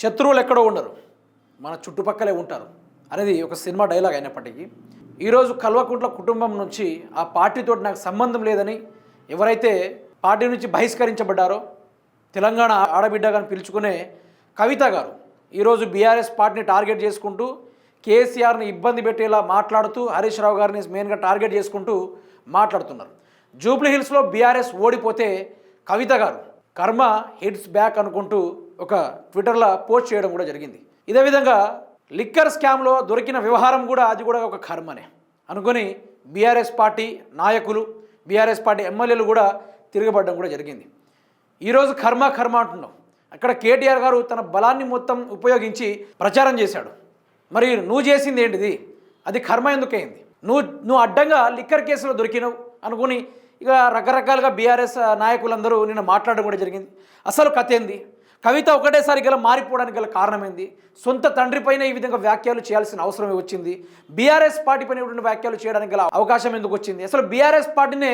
శత్రువులు ఎక్కడో ఉండరు. మన చుట్టుపక్కలే ఉంటారు. అనేది ఒక సినిమా డైలాగ్ అయినప్పటికీ ఈరోజు కల్వకుంట్ల కుటుంబం నుంచి ఆ పార్టీతో నాకు సంబంధం లేదని ఎవరైతే పార్టీ నుంచి బహిష్కరించబడ్డారో తెలంగాణ ఆడబిడ్డగా పిలుచుకునే కవిత గారు ఈరోజు బీఆర్ఎస్ పార్టీని టార్గెట్ చేసుకుంటూ కేసీఆర్ని ఇబ్బంది పెట్టేలా మాట్లాడుతూ హరీష్ రావు గారిని మెయిన్గా టార్గెట్ చేసుకుంటూ మాట్లాడుతున్నారు. జూబ్లీ హిల్స్లో బీఆర్ఎస్ ఓడిపోతే కవిత గారు కర్మ హిట్స్ బ్యాక్ అనుకుంటూ ఒక ట్విట్టర్లో పోస్ట్ చేయడం కూడా జరిగింది. ఇదే విధంగా లిక్కర్ స్కామ్లో దొరికిన వ్యవహారం కూడా అది కూడా ఒక కర్మనే. అనుకొని బీఆర్ఎస్ పార్టీ నాయకులు బీఆర్ఎస్ పార్టీ ఎమ్మెల్యేలు కూడా తిరగబడడం కూడా జరిగింది. ఈరోజు కర్మ కర్మ అంటున్నాం. అక్కడ కేటీఆర్ గారు తన బలాన్ని మొత్తం ఉపయోగించి ప్రచారం చేశాడు. మరి నువ్వు చేసింది ఏంటిది? అది కర్మ ఎందుకైంది? నువ్వు నువ్వు అడ్డంగా లిక్కర్ కేసులో దొరికినావు అనుకుని ఇక రకరకాలుగా బీఆర్ఎస్ నాయకులందరూ నిన్న మాట్లాడడం కూడా జరిగింది. అసలు కథ ఏంది? కవిత ఒకటేసారి గల మారిపోవడానికి గల కారణం ఏంది సొంత తండ్రి పైన ఈ విధంగా వ్యాఖ్యలు చేయాల్సిన అవసరం వచ్చింది. బీఆర్ఎస్ పార్టీ పైన ఇటువంటి వ్యాఖ్యలు చేయడానికి గల అవకాశం ఎందుకు వచ్చింది? అసలు బీఆర్ఎస్ పార్టీనే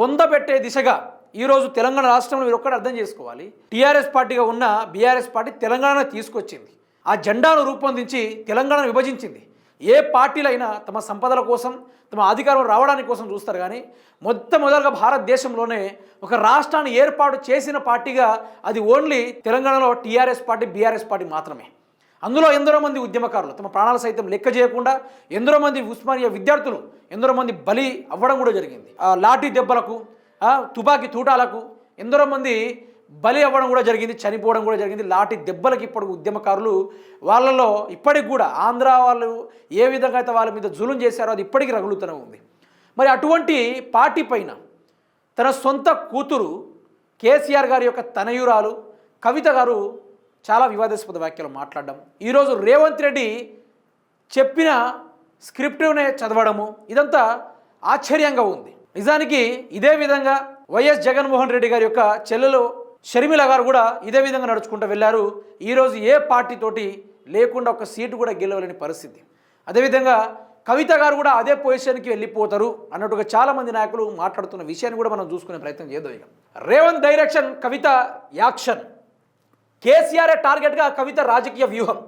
బొంద పెట్టే దిశగా ఈరోజు తెలంగాణ రాష్ట్రంలో మీరు ఒక్కటి అర్థం చేసుకోవాలి. టీఆర్ఎస్ పార్టీగా ఉన్న బీఆర్ఎస్ పార్టీ తెలంగాణ తీసుకొచ్చింది. ఆ జెండాను రూపొందించి తెలంగాణను విభజించింది. ఏ పార్టీలైనా తమ సంపదల కోసం తమ అధికారం రావడానికి కోసం చూస్తారు కానీ మొట్టమొదలుగా భారతదేశంలోనే ఒక రాష్ట్రాన్ని ఏర్పాటు చేసిన పార్టీగా అది ఓన్లీ తెలంగాణలో టీఆర్ఎస్ పార్టీ బీఆర్ఎస్ పార్టీ మాత్రమే. అందులో ఎందరో మంది ఉద్యమకారులు తమ ప్రాణాలు సైతం లెక్క చేయకుండా ఎందరో మంది ఉస్మానియా విద్యార్థులు ఎందరో మంది బలి అవ్వడం కూడా జరిగింది. లాఠీ దెబ్బలకు తుపాకీ తూటాలకు ఎందరో మంది బలి అవ్వడం కూడా జరిగింది చనిపోవడం కూడా జరిగింది. లాటి దెబ్బలకి ఇప్పుడు ఉద్యమకారులు వాళ్ళలో ఇప్పటికి కూడా ఆంధ్ర వాళ్ళు ఏ విధంగా అయితే వాళ్ళ మీద జులుం చేశారో అది ఇప్పటికీ రగులుతూనే ఉంది. మరి అటువంటి పార్టీ పైన తన సొంత కూతురు కేసీఆర్ గారి యొక్క తనయురాలు కవిత గారు చాలా వివాదాస్పద వ్యాఖ్యలు మాట్లాడడం. ఈరోజు రేవంత్ రెడ్డి చెప్పిన స్క్రిప్ట్నే చదవడము ఇదంతా ఆశ్చర్యంగా ఉంది. నిజానికి ఇదే విధంగా వైఎస్ జగన్మోహన్ రెడ్డి గారి యొక్క చెల్లెలు షర్మిల గారు కూడా ఇదే విధంగా నడుచుకుంటూ వెళ్ళారు. ఈరోజు ఏ పార్టీతోటి లేకుండా ఒక సీటు కూడా గెలవలేని పరిస్థితి. అదేవిధంగా కవిత గారు కూడా అదే పొజిషన్కి వెళ్ళిపోతారు అన్నట్టుగా చాలామంది నాయకులు మాట్లాడుతున్న విషయాన్ని కూడా మనం చూసుకునే ప్రయత్నం చేద్దాం ఇక. Revanth direction Kavitha action. KCR టార్గెట్గా కవిత రాజకీయ వ్యూహం.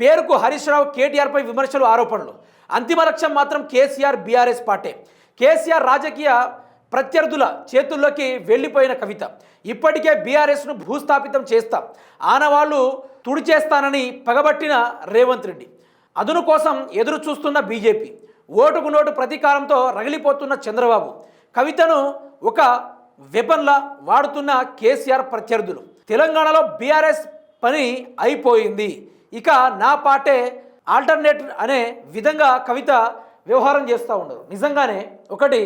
పేరుకు హరీష్ రావు కేటీఆర్పై విమర్శలు ఆరోపణలు. అంతిమ లక్ష్యం మాత్రం కేసీఆర్ బీఆర్ఎస్ పార్టీ. కేసీఆర్ రాజకీయ ప్రత్యర్థుల చేతుల్లోకి వెళ్ళిపోయిన కవిత. ఇప్పటికే బీఆర్ఎస్ను భూస్థాపితం చేస్తాం. ఆనవాళ్ళు తుడిచేస్తానని పగబట్టిన రేవంత్ రెడ్డి. అదును కోసం ఎదురు చూస్తున్న బీజేపీ. ఓటుకు నోటు ప్రతీకారంతో రగిలిపోతున్న చంద్రబాబు. కవితను ఒక వెపన్లా వాడుతున్న కేసీఆర్ ప్రత్యర్థులు. తెలంగాణలో బీఆర్ఎస్ పని అయిపోయింది. ఇక నా పాటే ఆల్టర్నేట్ అనే విధంగా కవిత వ్యవహారం చేస్తూ ఉండరు నిజంగానే ఒకటి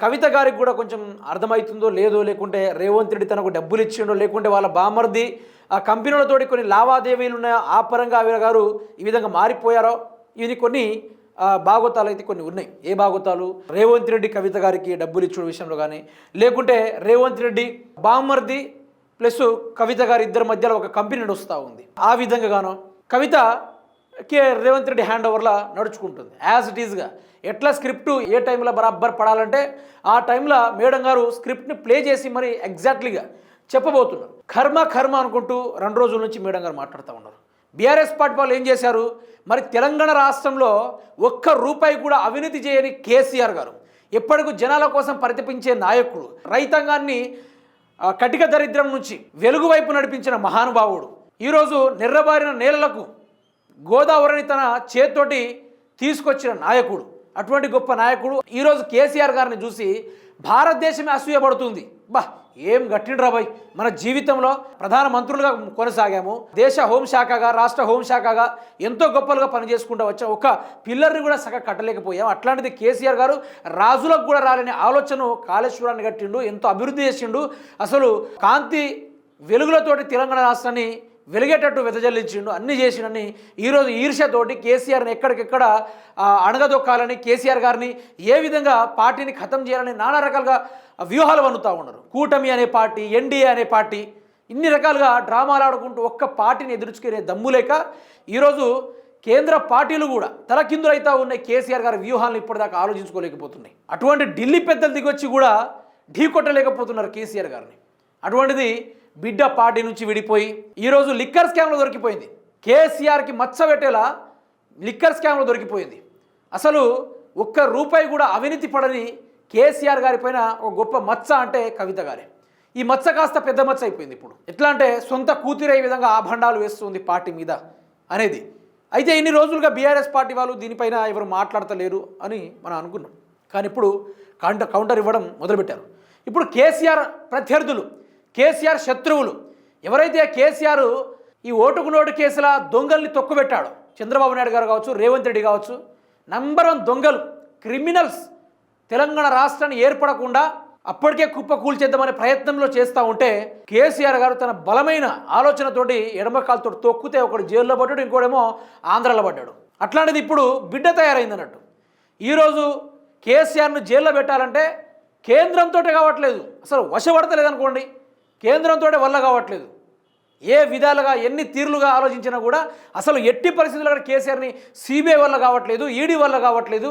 కవిత గారికి కూడా కొంచెం అర్థమవుతుందో లేదో లేకుంటే రేవంత్ రెడ్డి తనకు డబ్బులు ఇచ్చిండో లేకుంటే వాళ్ళ బామర్ది ఆ కంపెనీలతోటి కొన్ని లావాదేవీలు ఉన్న ఆ పరంగా ఆవిడ గారు ఈ విధంగా మారిపోయారో ఇది కొన్ని ఆ, భాగవతాలు అయితే కొన్ని ఉన్నాయి. ఏ భాగవతాలు రేవంత్ రెడ్డి కవిత గారికి డబ్బులు ఇచ్చిన విషయంలో కానీ లేకుంటే రేవంత్ రెడ్డి బామర్ది ప్లస్ కవిత గారి ఇద్దరి మధ్యలో ఒక కంపెనీ నడుస్తూ ఉంది. ఆ విధంగా గాను కవిత కే రేవంత్ రెడ్డి హ్యాండ్ ఓవర్లా నడుచుకుంటుంది యాజ్ ఇట్ ఈజ్గా ఎట్లా స్క్రిప్ట్ ఏ టైంలో బరాబర్ పడాలంటే ఆ టైంలో మేడం గారు స్క్రిప్ట్ని ప్లే చేసి మరి ఎగ్జాక్ట్లీగా చెప్పబోతున్నారు. కర్మ కర్మ అనుకుంటూ రెండు రోజుల నుంచి మేడం గారు మాట్లాడుతూ ఉన్నారు. బీఆర్ఎస్ పార్టీ వాళ్ళు ఏం చేశారు? మరి తెలంగాణ రాష్ట్రంలో ఒక్క రూపాయి కూడా అవినీతి చేయని కేసీఆర్ గారు. ఎప్పటికూ జనాల కోసం పరితపించే నాయకుడు. రైతాంగాన్ని కటిక దరిద్రం నుంచి వెలుగు వైపు నడిపించిన మహానుభావుడు. ఈరోజు నిర్రబారిన నేలలకు గోదావరిని తన చేత్తోటి తీసుకొచ్చిన నాయకుడు అటువంటి గొప్ప నాయకుడు. ఈరోజు కేసీఆర్ గారిని చూసి భారతదేశమే అసూయపడుతుంది. బా ఏం గట్టిండ్రా బాయ్ మన జీవితంలో ప్రధాన మంత్రులుగా కొనసాగాము. దేశ హోంశాఖగా రాష్ట్ర హోంశాఖగా ఎంతో గొప్పలుగా పనిచేసుకుంటూ వచ్చాం. ఒక పిల్లర్ని కూడా సగ కట్టలేకపోయాం. అట్లాంటిది కేసీఆర్ గారు రాజులకు కూడా రాలేని ఆలోచన కాళేశ్వరాన్ని కట్టిండు ఎంతో అభివృద్ధి చేసిండు. అసలు కాంతి వెలుగులతోటి తెలంగాణ రాష్ట్రాన్ని వెలిగేటట్టు వెదజల్లించిండు. అన్ని చేసిండని ఈరోజు ఈర్ష్యతోటి కేసీఆర్ని ఎక్కడికెక్కడ అణగదొక్కాలని కేసీఆర్ గారిని ఏ విధంగా పార్టీని ఖతం చేయాలని నానా రకాలుగా వ్యూహాలు వన్నుతూ ఉన్నారు. కూటమి అనే పార్టీ ఎన్డీఏ అనే పార్టీ ఇన్ని రకాలుగా డ్రామాలు ఆడుకుంటూ ఒక్క పార్టీని ఎదుర్చుకునే దమ్ము లేక ఈరోజు కేంద్ర పార్టీలు కూడా తలకిందులైతా ఉన్నాయి. కేసీఆర్ గారి వ్యూహాలను ఇప్పటిదాకా ఆలోచించుకోలేకపోతున్నాయి. అటువంటి ఢిల్లీ పెద్దలు దిగొచ్చి కూడా ఢీ కొట్టలేకపోతున్నారు కేసీఆర్ గారిని. అటువంటిది బిడ్డ పార్టీ నుంచి విడిపోయి ఈరోజు లిక్కర్ స్కామ్లో దొరికిపోయింది. కేసీఆర్కి మచ్చ పెట్టేలా లిక్కర్ స్కామ్లో దొరికిపోయింది. అసలు ఒక్క రూపాయి కూడా అవినీతి పడని కేసీఆర్ గారి పైన ఒక గొప్ప మచ్చ అంటే కవిత గారే. ఈ మచ్చ కాస్త పెద్ద మచ్చ అయిపోయింది ఇప్పుడు. ఎట్లా అంటే సొంత కూతురే ఈ విధంగా ఆభండాలు వేస్తుంది పార్టీ మీద అనేది. అయితే ఇన్ని రోజులుగా బీఆర్ఎస్ పార్టీ వాళ్ళు దీనిపైన ఎవరు మాట్లాడతలేరు అని మనం అనుకున్నాం. కానీ ఇప్పుడు కౌంటర్ కౌంటర్ ఇవ్వడం మొదలుపెట్టారు. ఇప్పుడు కేసీఆర్ ప్రత్యర్థులు కేసీఆర్ శత్రువులు. ఎవరైతే కేసీఆర్ ఈ ఓటుకు నోటు కేసుల దొంగల్ని తొక్కుబెట్టాడు చంద్రబాబు నాయుడు గారు కావచ్చు రేవంత్ రెడ్డి కావచ్చు నంబర్ వన్ దొంగలు క్రిమినల్స్ తెలంగాణ రాష్ట్రాన్ని ఏర్పడకుండా అప్పటికే కుప్ప కూల్చేద్దామనే ప్రయత్నంలో చేస్తూ ఉంటే కేసీఆర్ గారు తన బలమైన ఆలోచనతోటి ఎడమకాలతో తొక్కుతే తొక్కితే ఒకడు జైల్లో పడ్డాడు ఇంకోడేమో ఆంధ్రాలో పడ్డాడు. అట్లాంటిది ఇప్పుడు బిడ్డ తయారైంది అన్నట్టు ఈరోజు కేసీఆర్ను జైల్లో పెట్టాలంటే కేంద్రంతో కావట్లేదు. అసలు వశపడతలేదనుకోండి. కేంద్రంతో వల్ల కావట్లేదు. ఏ విధాలుగా ఎన్ని తీరులుగా ఆలోచించినా కూడా అసలు ఎట్టి పరిస్థితుల్లో కూడా కేసీఆర్ని సిబిఐ వల్ల కావట్లేదు ఈడీ వల్ల కావట్లేదు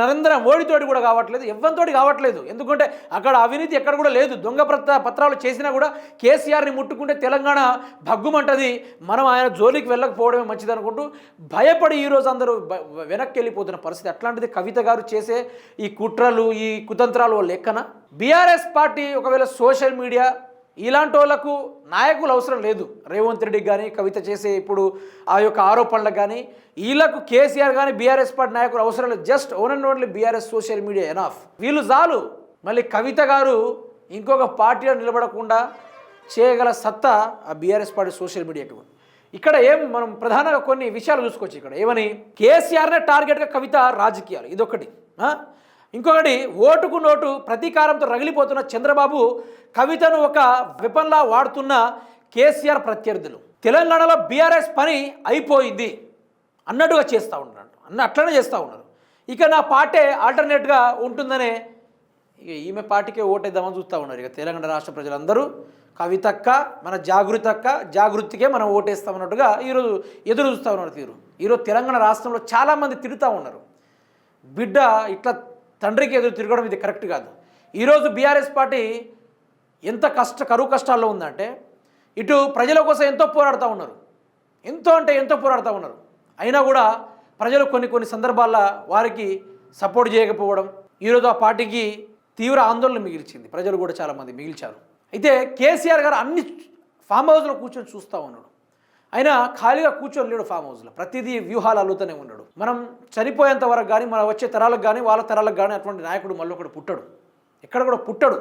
నరేంద్ర మోడీతోటి కూడా కావట్లేదు ఎవ్వరితోటి కావట్లేదు. ఎందుకంటే అక్కడ అవినీతి ఎక్కడ కూడా లేదు. దొంగ పత్రాలు చేసినా కూడా కేసీఆర్ని ముట్టుకుంటే తెలంగాణ భగ్గుమంటది. మనం ఆయన జోలికి వెళ్ళకపోవడమే మంచిది అనుకుంటూ భయపడి ఈరోజు అందరూ వెనక్కి వెళ్ళిపోతున్న పరిస్థితి. అట్లాంటిది కవిత గారు చేసే ఈ కుట్రలు ఈ కుతంత్రాలు లెక్కన? బీఆర్ఎస్ పార్టీ ఒకవేళ సోషల్ మీడియా ఇలాంటి వాళ్ళకు నాయకులు అవసరం లేదు. రేవంత్ రెడ్డికి కానీ కవిత చేసే ఇప్పుడు ఆ యొక్క ఆరోపణలకు కానీ వీళ్ళకు కేసీఆర్ కానీ బీఆర్ఎస్ పార్టీ నాయకులు అవసరం లేదు. Just own and only BRS social media enough. వీళ్ళు చాలు. మళ్ళీ కవిత గారు ఇంకొక పార్టీలో నిలబడకుండా చేయగల సత్తా ఆ బీఆర్ఎస్ పార్టీ సోషల్ మీడియాకి ఇక్కడ ఏం మనం ప్రధానంగా కొన్ని విషయాలు చూసుకోవచ్చు ఇక్కడ. ఏమని? కేసీఆర్నే టార్గెట్గా కవిత రాజకీయాలు. ఇదొకటి ఇంకొకటి ఓటుకు నోటు ప్రతీకారంతో రగిలిపోతున్న చంద్రబాబు కవితను ఒక విపన్లా వాడుతున్న కేసీఆర్ ప్రత్యర్థులు. తెలంగాణలో బీఆర్ఎస్ పని అయిపోయింది అన్నట్టుగా చేస్తూ ఉన్నాడు. అన్న అట్లనే చేస్తూ ఉన్నారు ఇక నా పార్టీ ఆల్టర్నేట్గా ఉంటుందనే ఇక ఈమె పార్టీకే ఓటేద్దామని చూస్తూ ఉన్నారు. ఇక తెలంగాణ రాష్ట్ర ప్రజలందరూ. కవితక్క మన జాగృతక్క జాగృతికే మనం ఓటేస్తామన్నట్టుగా ఈరోజు ఎదురు చూస్తూ ఉన్నారు తీరు. ఈరోజు తెలంగాణ రాష్ట్రంలో చాలామంది తిడుతూ ఉన్నారు. బిడ్డ ఇట్లా తండ్రికి ఎదురు తిరగడం ఇది కరెక్ట్ కాదు. ఈరోజు బీఆర్ఎస్ పార్టీ ఎంత కష్ట కరువు కష్టాల్లో ఉందంటే ఇటు ప్రజల కోసం ఎంతో పోరాడుతూ ఉన్నారు. ఎంతో అంటే ఎంతో పోరాడుతూ ఉన్నారు. అయినా కూడా ప్రజలు కొన్ని కొన్ని సందర్భాల్లో వారికి సపోర్ట్ చేయకపోవడం ఈరోజు ఆ పార్టీకి తీవ్ర ఆందోళన మిగిల్చింది. ప్రజలు కూడా చాలామంది మిగిల్చారు. అయితే కేసీఆర్ గారు అన్ని ఫామ్ హౌస్లో కూర్చొని చూస్తూ ఉన్నాడు ఆయన ఖాళీగా కూర్చొని లేడు ఫామ్ హౌస్లో. ప్రతిదీ వ్యూహాలు అల్లుతూనే ఉన్నాడు. మనం చనిపోయేంత వరకు కానీ మన వచ్చే తరాలకు కానీ వాళ్ళ తరాలకు కానీ అటువంటి నాయకుడు మళ్ళీ ఒకడు పుట్టడు. ఎక్కడ కూడా పుట్టడు.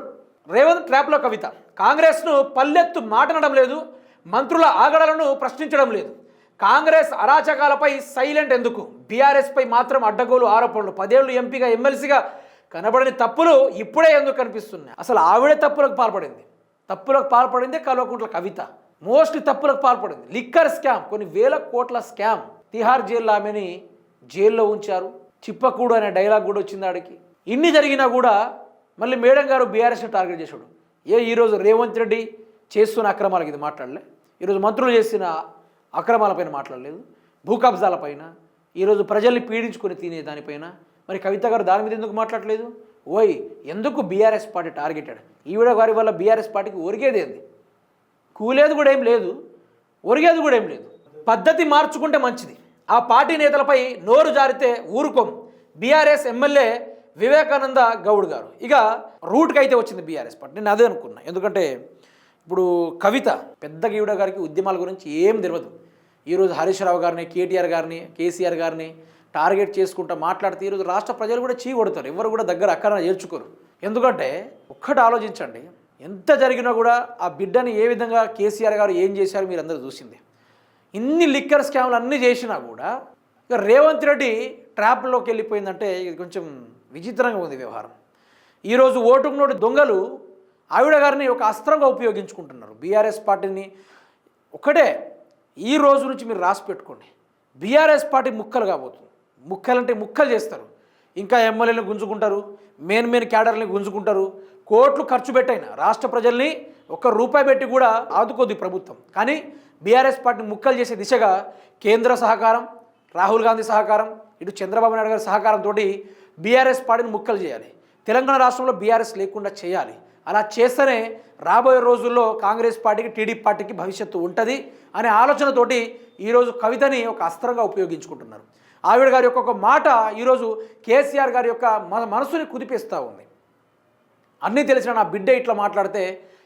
రేవంత్ ట్రాప్లో కవిత. కాంగ్రెస్ను పల్లెత్తు మాటనడం లేదు మంత్రుల ఆగడలను ప్రశ్నించడం లేదు. కాంగ్రెస్ అరాచకాలపై సైలెంట్ ఎందుకు? బీఆర్ఎస్పై మాత్రం అడ్డగోలు ఆరోపణలు. పదేళ్ళు ఎంపీగా ఎమ్మెల్సీగా కనబడని తప్పులు ఇప్పుడే ఎందుకు కనిపిస్తున్నాయి? అసలు ఆవిడే తప్పులకు పాల్పడింది. తప్పులకు పాల్పడిందే కల్వకుంట్ల కవిత. మోస్ట్లీ తప్పులకు పాల్పడింది. లిక్కర్ స్కామ్ కొన్ని వేల కోట్ల స్కామ్. తిహార్ జైల్లో ఆమెని జైల్లో ఉంచారు. చిప్పకూడు అనే డైలాగ్ కూడా వచ్చింది ఆడికి. ఇన్ని జరిగినా కూడా మళ్ళీ మేడం గారు బీఆర్ఎస్ని టార్గెట్ చేశాడు. ఏ ఈరోజు రేవంత్ రెడ్డి చేస్తున్న అక్రమాలకు ఇది మాట్లాడలే. ఈరోజు మంత్రులు చేసిన అక్రమాలపైన మాట్లాడలేదు. భూ కబ్జాలపైన ఈరోజు ప్రజల్ని పీడించుకొని తినే దానిపైన మరి కవిత గారు దాని మీద ఎందుకు మాట్లాడలేదు? ఓయ్ ఎందుకు బీఆర్ఎస్ పార్టీ టార్గెటెడ్? ఈవిడ గారి వల్ల బీఆర్ఎస్ పార్టీకి ఒరిగేదేంది? కూలేది కూడా ఏం లేదు ఒరిగేది కూడా ఏం లేదు. పద్ధతి మార్చుకుంటే మంచిది. ఆ పార్టీ నేతలపై నోరు జారితే ఊరుకోం. బీఆర్ఎస్ ఎమ్మెల్యే వివేకానంద గౌడ్ గారు. ఇక రూట్కి అయితే వచ్చింది బీఆర్ఎస్ పార్టీ. నేను అదే అనుకున్నా. ఎందుకంటే ఇప్పుడు కవిత పెద్ద గీవుడ గారికి ఉద్యమాల గురించి ఏం తెలియదు ఈరోజు హరీష్ రావు గారిని కేటీఆర్ గారిని కేసీఆర్ గారిని టార్గెట్ చేసుకుంటా మాట్లాడితే ఈరోజు రాష్ట్ర ప్రజలు కూడా చీ కొడతారు. ఎవరు కూడా దగ్గర అక్కడ చేర్చుకోరు ఎందుకంటే ఒక్కటి ఆలోచించండి. ఎంత జరిగినా కూడా ఆ బిడ్డని ఏ విధంగా కేసీఆర్ గారు ఏం చేశారు మీరు అందరూ చూసింది. ఇన్ని లిక్కర్ స్కామ్లు అన్నీ చేసినా కూడా ఇక రేవంత్ రెడ్డి ట్రాప్లోకి వెళ్ళిపోయిందంటే ఇది కొంచెం విచిత్రంగా ఉంది వ్యవహారం. ఈరోజు ఓటుకు నోటి దొంగలు ఆవిడ గారిని ఒక అస్త్రంగా ఉపయోగించుకుంటున్నారు. బీఆర్ఎస్ పార్టీని ఒకటే ఈ రోజు నుంచి మీరు రాసి పెట్టుకోండి. బీఆర్ఎస్ పార్టీ ముక్కలు కాబోతుంది. ముక్కలంటే ముక్కలు చేస్తారు. ఇంకా ఎమ్మెల్యేలను గుంజుకుంటారు మెయిన్ మెయిన్ క్యాడర్ని గుంజుకుంటారు కోట్లు ఖర్చు పెట్టైనా రాష్ట్ర ప్రజల్ని ఒక్క రూపాయి పెట్టి కూడా ఆదుకోదు ప్రభుత్వం. కానీ బీఆర్ఎస్ పార్టీ ముక్కలు చేసే దిశగా కేంద్ర సహకారం రాహుల్ గాంధీ సహకారం ఇటు చంద్రబాబు నాయుడు గారి సహకారంతో బీఆర్ఎస్ పార్టీని ముక్కలు చేయాలి. తెలంగాణ రాష్ట్రంలో బీఆర్ఎస్ లేకుండా చేయాలి. అలా చేస్తేనే రాబోయే రోజుల్లో కాంగ్రెస్ పార్టీకి టీడీపీ పార్టీకి భవిష్యత్తు ఉంటుంది అనే ఆలోచనతోటి ఈరోజు కవితని ఒక అస్త్రంగా ఉపయోగించుకుంటున్నారు. ఆవిడ గారి యొక్క ఒక మాట ఈరోజు కేసీఆర్ గారి యొక్క మన మనసుని కుదిపిస్తూ ఉంది. అన్నీ తెలిసిన నా బిడ్డ ఇట్లా మాట్లాడితే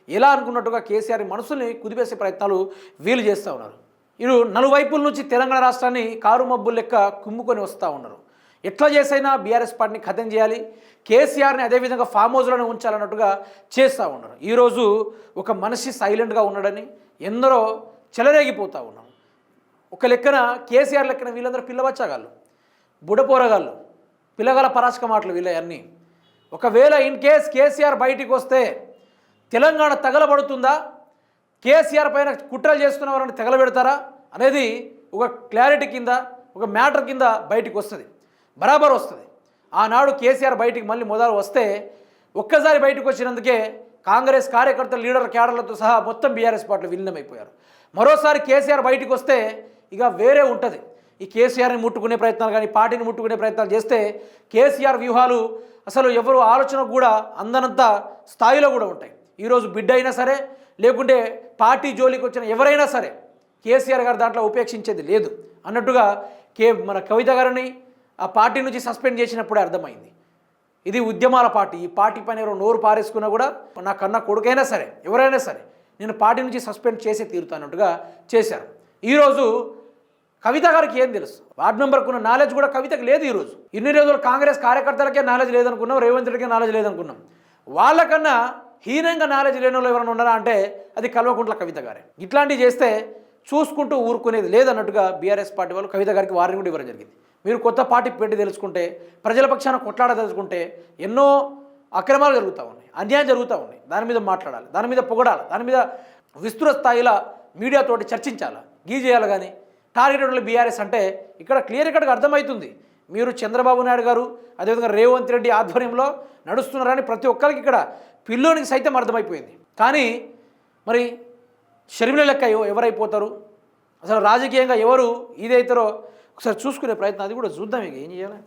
ఎలా అనుకున్నట్టుగా కేసీఆర్ మనసుని కుదిపేసే ప్రయత్నాలు వీలు చేస్తూ ఉన్నారు. వీరు నలువైపుల నుంచి తెలంగాణ రాష్ట్రాన్ని కారు మబ్బులు లెక్క కుమ్ముకొని వస్తూ ఉన్నారు. ఎట్లా చేసైనా బీఆర్ఎస్ పార్టీని ఖతం చేయాలి కేసీఆర్ని అదేవిధంగా ఫామ్ హౌస్లోనే ఉంచాలన్నట్టుగా చేస్తూ ఉన్నారు. ఈరోజు ఒక మనిషి సైలెంట్గా ఉన్నాడని ఎందరో చెలరేగిపోతూ ఉన్నాం ఒక లెక్కన కేసీఆర్ లెక్కన వీళ్ళందరూ పిల్లబచ్చగాళ్ళు బుడపోరగాళ్ళు పిల్లగాల పరాశక మాటలు వీళ్ళవన్నీ ఒకవేళ ఇన్ కేస్ కేసీఆర్ బయటికి వస్తే తెలంగాణ తగలబడుతుందా? కేసీఆర్ పైన కుట్రలు చేస్తున్న వారిని తగలబెడతారా? అనేది ఒక క్లారిటీ కింద ఒక మ్యాటర్ కింద బయటికి వస్తుంది. బరాబర్ వస్తుంది. ఆనాడు కేసీఆర్ బయటికి మళ్ళీ మొదలు వస్తే ఒక్కసారి బయటకు వచ్చినందుకే కాంగ్రెస్ కార్యకర్తలు లీడర్ క్యాడర్లతో సహా మొత్తం బీఆర్ఎస్ పార్టీలు విలీనమైపోయారు. మరోసారి కేసీఆర్ బయటికి వస్తే ఇక వేరే ఉంటుంది. ఈ కేసీఆర్ని ముట్టుకునే ప్రయత్నాలు కానీ పార్టీని ముట్టుకునే ప్రయత్నాలు చేస్తే కేసీఆర్ వ్యూహాలు అసలు ఎవరు ఆలోచన కూడా అందనంత స్థాయిలో కూడా ఉంటాయి. ఈరోజు బిడ్డ అయినా సరే లేకుంటే పార్టీ జోలికి వచ్చిన ఎవరైనా సరే కేసీఆర్ గారు దాంట్లో ఉపేక్షించేది లేదు. అన్నట్టుగా కే మన కవిత గారిని ఆ పార్టీ నుంచి సస్పెండ్ చేసినప్పుడే అర్థమైంది. ఇది ఉద్యమాల పార్టీ. ఈ పార్టీ పైన ఎవరో నోరు పారేసుకున్నా కూడా నా కన్నా కొడుకైనా సరే ఎవరైనా సరే నేను పార్టీ నుంచి సస్పెండ్ చేసే తీరుతానట్టుగా చేశారు. ఈరోజు కవిత గారికి ఏం తెలుసు? వార్డు మెంబర్కి ఉన్న నాలెడ్జ్ కూడా కవితకు లేదు ఈరోజు. ఇన్ని రోజులు కాంగ్రెస్ కార్యకర్తలకే నాలెడ్జ్ లేదనుకున్నాం రేవంత్ రెడ్డికే నాలెడ్జ్ లేదనుకున్నాం. వాళ్ళకన్నా హీనంగా నాలెడ్జ్ లేని వాళ్ళు ఎవరైనా ఉన్నారా అంటే అది కల్వకుంట్ల కవిత గారే. ఇట్లాంటివి చేస్తే చూసుకుంటూ ఊరుకునేది లేదన్నట్టుగా బీఆర్ఎస్ పార్టీ వాళ్ళు కవిత గారికి వారిని కూడా ఇవ్వడం జరిగింది. మీరు కొత్త పార్టీ పెట్టి తెలుసుకుంటే ప్రజల పక్షాన కొట్లాడ తెలుసుకుంటే ఎన్నో అక్రమాలు జరుగుతూ ఉన్నాయి అన్యాయం జరుగుతూ ఉన్నాయి. దాని మీద మాట్లాడాలి దాని మీద పొగడాలి దాని మీద విస్తృత స్థాయిలో మీడియాతోటి చర్చించాలి? గీ చేయాలి కానీ టార్గెటెడ్ బీఆర్ఎస్ అంటే ఇక్కడ క్లియర్ కట్గా అర్థమవుతుంది. మీరు చంద్రబాబు నాయుడు గారు అదేవిధంగా రేవంత్ రెడ్డి ఆధ్వర్యంలో నడుస్తున్నారని ప్రతి ఒక్కరికి ఇక్కడ పిల్లోనికి సైతం అర్థమైపోయింది. కానీ మరి షర్మిల లెక్క ఎవరైపోతారు? అసలు రాజకీయంగా ఎవరు ఇదైతారో ఒకసారి చూసుకునే ప్రయత్నం అది కూడా చూద్దాం ఇక ఏం చేయాలి?